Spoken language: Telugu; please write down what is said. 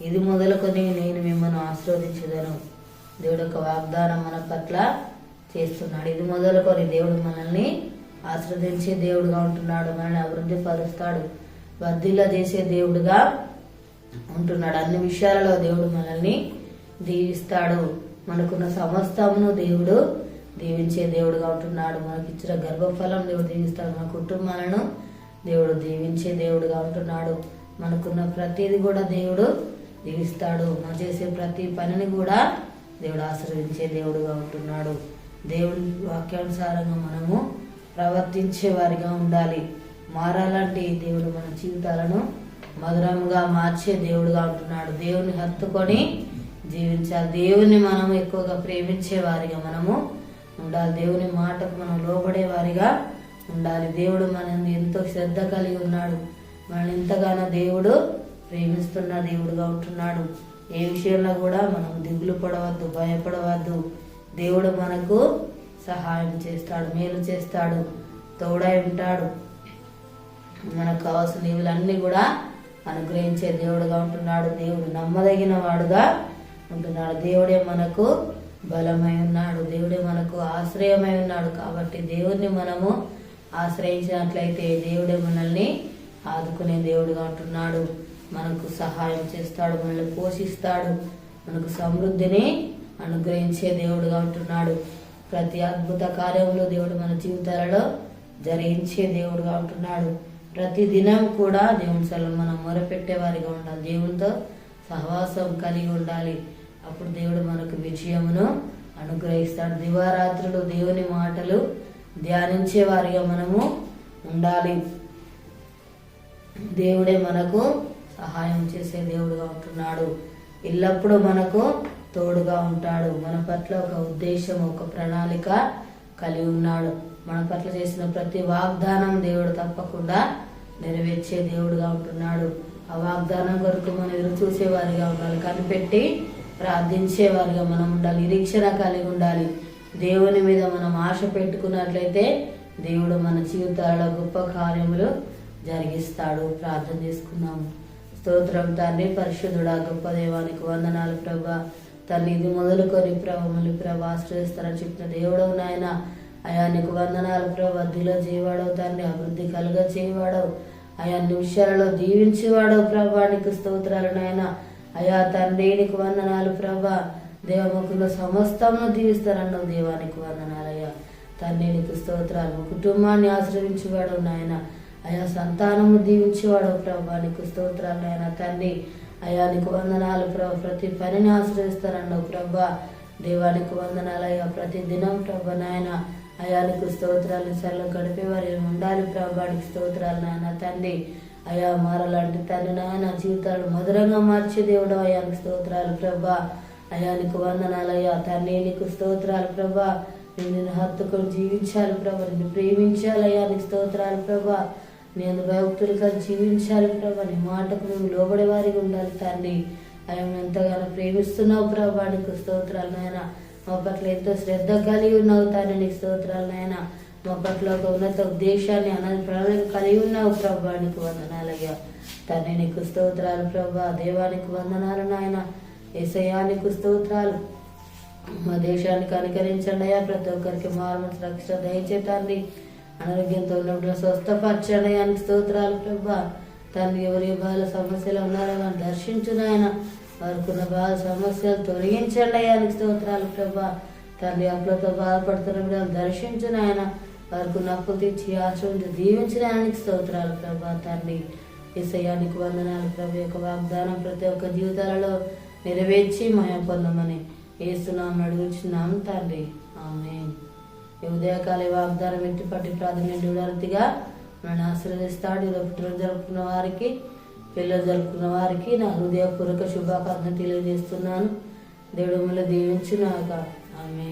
ఇది మొదలుకొని నేను మిమ్మల్ని ఆశీర్వదించదను దేవుడు యొక్క వాగ్దానం మన పట్ల చేస్తున్నాడు. ఇది మొదలుకొని దేవుడు మనల్ని ఆశ్రదించే దేవుడుగా ఉంటున్నాడు మనల్ని అభివృద్ధి పరుస్తాడు వర్ధిల్ల చేసే దేవుడుగా ఉంటున్నాడు. అన్ని విషయాలలో దేవుడు మనల్ని దీవిస్తాడు. మనకున్న సమస్తమును దేవుడు దీవించే దేవుడుగా ఉంటున్నాడు. మనకి ఇచ్చిన గర్భఫలం దేవుడు దీవిస్తాడు. మన కుటుంబాలను దేవుడు దీవించే దేవుడుగా ఉంటున్నాడు. మనకున్న ప్రతిది కూడా దేవుడు దీవిస్తాడు. మనం చేసే ప్రతి పనిని కూడా దేవుడు ఆశ్రయించే దేవుడుగా ఉంటున్నాడు. దేవుడి వాక్యానుసారంగా మనము ప్రవర్తించే వారిగా ఉండాలి. మారాలంటే దేవుడు మన జీవితాలను మధురంగా మార్చే దేవుడుగా ఉంటున్నాడు. దేవుని హత్తుకొని జీవించాలి. దేవుని మనం ఎక్కువగా ప్రేమించే వారిగా మనము ఉండాలి. దేవుని మాటకు మనం లోబడే వారిగా ఉండాలి. దేవుడు మనల్ని ఎంతో శ్రద్ధ కలిగి ఉన్నాడు. మనల్ని ఎంతగానో దేవుడు ప్రేమిస్తున్న దేవుడుగా ఉంటున్నాడు. ఏ విషయంలో కూడా మనం దిగులు పడవద్దు భయపడవద్దు. దేవుడు మనకు సహాయం చేస్తాడు మేలు చేస్తాడు తోడై ఉంటాడు. మనకు కావాల్సిన ఇవులన్నీ కూడా అనుగ్రహించే దేవుడుగా ఉంటున్నాడు. దేవుడు నమ్మదగిన వాడుగా ఉంటున్నాడు. దేవుడే మనకు బలమై ఉన్నాడు. దేవుడే మనకు ఆశ్రయమై ఉన్నాడు. కాబట్టి దేవుడిని మనము ఆశ్రయించినట్లయితే దేవుడే మనల్ని ఆదుకునే దేవుడుగా ఉంటున్నాడు. మనకు సహాయం చేస్తాడు మనల్ని పోషిస్తాడు. మనకు సమృద్ధిని అనుగ్రహించే దేవుడుగా ఉంటున్నాడు. ప్రతి అద్భుత కార్యంలో దేవుడు మన జీవితాలలో జరిగించే దేవుడుగా ఉంటున్నాడు. ప్రతి దినం కూడా దేవుని సెలవు మనం మొరపెట్టే వారిగా ఉండాలి. దేవునితో సహవాసం కలిగి ఉండాలి. అప్పుడు దేవుడు మనకు విజయమును అనుగ్రహిస్తాడు. దివారాత్రులు దేవుని మాటలు ధ్యానించే వారిగా మనము ఉండాలి. దేవుడే మనకు సహాయం చేసే దేవుడుగా ఉంటున్నాడు. ఎల్లప్పుడూ మనకు తోడుగా ఉంటాడు. మన పట్ల ఒక ఉద్దేశం ఒక ప్రణాళిక కలిగి ఉన్నాడు. మన పట్ల చేసిన ప్రతి వాగ్దానం దేవుడు తప్పకుండా నెరవేర్చే దేవుడుగా ఉంటున్నాడు. ఆ వాగ్దానం కొరకు మనం ఎదురు చూసేవారిగా ఉండాలి. కనిపెట్టి ప్రార్థించేవారిగా మనం ఉండాలి. నిరీక్షణ కలిగి ఉండాలి. దేవుని మీద మనం ఆశ పెట్టుకున్నట్లయితే దేవుడు మన జీవితాలలో గొప్ప కార్యములు జరిగిస్తాడు. ప్రార్థన చేసుకున్నాము స్తోత్రం తండ్రి పరిశుద్ధుడా గొప్ప దేవానికి వందనాలు ప్రభా. తల్లి ఇది మొదలుకొని ప్రభములు మళ్ళీ ప్రభు ఆశ్రయిస్తారని చెప్పిన దేవుడవు నాయన. అయా నీకు వందనాలు ప్రభా. దిలో చేయవాడవు తండ్రి అభివృద్ధి కలుగ చేయవాడవు అయా నిమిషాలలో దీవించేవాడవు ప్రభా. నీకు స్తోత్రాలు నాయన. అయా తండ్రి నీకు వందనాలు ప్రభా. దేవముఖంలో సమస్తమును దీవిస్తారన్నావు దేవానికి వందనాలయ్యా తండ్రి నీకు స్తోత్రాలు. కుటుంబాన్ని ఆశ్రయించేవాడు నాయన. అయా సంతానము దీవించేవాడు ప్రభా నీకు స్తోత్రాలు నాయన తండ్రి. అయా నీకు వందనాలు ప్రభా ప్రతి పనిని ఆశ్రయిస్తారన్నావు ప్రభా. దేవానికి వందనాలు అయ్యా ప్రతి దినం ప్రభా నాయన. అయానికి స్తోత్రాలు స్తోత్రాలు సరళ గడిపేవారు ఉండాలి ప్రభానికి స్తోత్రాలు నాయన తండ్రి. అయా మారలాంటి తండ్రి నాయన జీవితాలు మధురంగా మార్చే దేవుడు అయానికి స్తోత్రాలు ప్రభా. అయానికి వందనాలు అయ్యా తండ్రి నీకు స్తోత్రాలు ప్రభా. నేను నిన్ను హత్తుకొని జీవించాలి ప్రభా నిన్ను ప్రేమించాలి అయ్యా నీకు స్తోత్రాలు ప్రభా. నేను భక్తులుగా జీవించాలి ప్రభా. నీ మాటకు మేము లోబడే వారికి ఉండాలి తండ్రి. ఆయన ఎంతగానో ప్రేమిస్తున్నావు ప్రభా. నీకు స్తోత్రాలు నాయన. మా పట్ల ఎంతో శ్రద్ధ కలిగి ఉన్నావు తండ్రి. నీకు స్తోత్రాలు నాయన. మా పట్ల ఒక ఉన్నత ఉద్దేశాన్ని అనంత ప్రణాళిక కలిగి ఉన్నావు ప్రభా. నీకు వందనాలయ్యా తండ్రి నీకు స్తోత్రాలు ప్రభా. దేవానికి వందనాలు నాయన. ఏసయానికి స్తోత్రాలు. మా దేశానికి అనుకరించండి అయ్యా. ప్రతి ఒక్కరికి మార్మల్స్ రక్షణ దయచేతండి అనారోగ్యంతో ఉన్నప్పుడు స్వస్థపరచండి స్తోత్రాలు ప్రభా. తండ్రి ఎవరి బాల సమస్యలు ఉన్నారో వారిని దర్శించు నాయన. వారికి ఉన్న బాల సమస్యలు తొలగించండి అయ్యానికి స్తోత్రాలు ప్రభా. తండ్రి అప్పులతో బాధపడుతున్నప్పుడు బిడ్డలు దర్శించిన ఆయన వారికి ఉన్న అప్పులు తెచ్చి ఆశ్రయించి దీవించడానికి స్తోత్రాలు ప్రభా. తండ్రి ఇసయానికి వందనాలు ప్రభు. యొక్క వాగ్దానం ప్రతి ఒక్క జీవితాలలో నెరవేర్చి మయం పొందమని వేస్తున్నాం అడుగుచున్నాం తండ్రి ఆమె ఈ ఉదయకాల వాగ్దానం ఇంటి పట్టి ప్రార్థన నివృత్తిగా నన్ను ఆశీర్వదిస్తాడు. ఈరోజు పుట్టిన జరుపుకున్న వారికి పిల్లలు జరుపుకున్న వారికి నా హృదయపూర్వక శుభాకాంక్షలు తెలియజేస్తున్నాను. దేవుడు మిమ్మల్ని దీవించునాక ఆమె